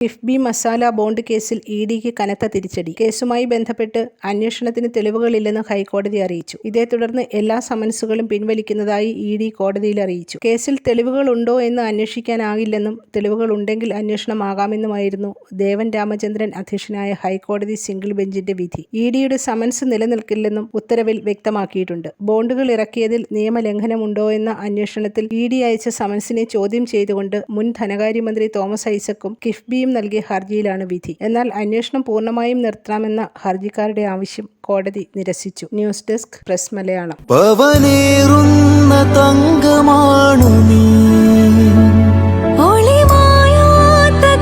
KIIFB masala bond കേസിൽ E ഡിക്ക് കനത്ത തിരിച്ചടി. കേസുമായി ബന്ധപ്പെട്ട് അന്വേഷണത്തിന് തെളിവുകളില്ലെന്ന് ഹൈക്കോടതി അറിയിച്ചു. ഇതേ തുടർന്ന് എല്ലാ സമൻസുകളും പിൻവലിക്കുന്നതായി ഇ ഡി കോടതിയിൽ അറിയിച്ചു. കേസിൽ തെളിവുകളുണ്ടോ എന്ന് അന്വേഷിക്കാനാകില്ലെന്നും തെളിവുകളുണ്ടെങ്കിൽ അന്വേഷണമാകാമെന്നുമായിരുന്നു ദേവൻ രാമചന്ദ്രൻ അധ്യക്ഷനായ ഹൈക്കോടതി സിംഗിൾ ബെഞ്ചിന്റെ വിധി. ഇ ഡിയുടെ സമൻസ് നിലനിൽക്കില്ലെന്നും ഉത്തരവിൽ വ്യക്തമാക്കിയിട്ടുണ്ട്. ബോണ്ടുകൾ ഇറക്കിയതിൽ നിയമലംഘനമുണ്ടോ എന്ന അന്വേഷണത്തിൽ ഇ ഡി അയച്ച സമൻസിനെ ചോദ്യം ചെയ്തുകൊണ്ട് മുൻ ധനകാര്യമന്ത്രി തോമസ് ഐസക്കും കിഫ്ബിയും നൽകിയ ഹർജിയിലാണ് വിധി. എന്നാൽ അന്വേഷണം പൂർണമായും നിർത്തണമെന്ന ഹർജിക്കാരുടെ ആവശ്യം കോടതി നിരസിച്ചു. News desk press Malayalam. രാജകുമാരി തങ്കമാണു നീ. ഒളിമായാത്ത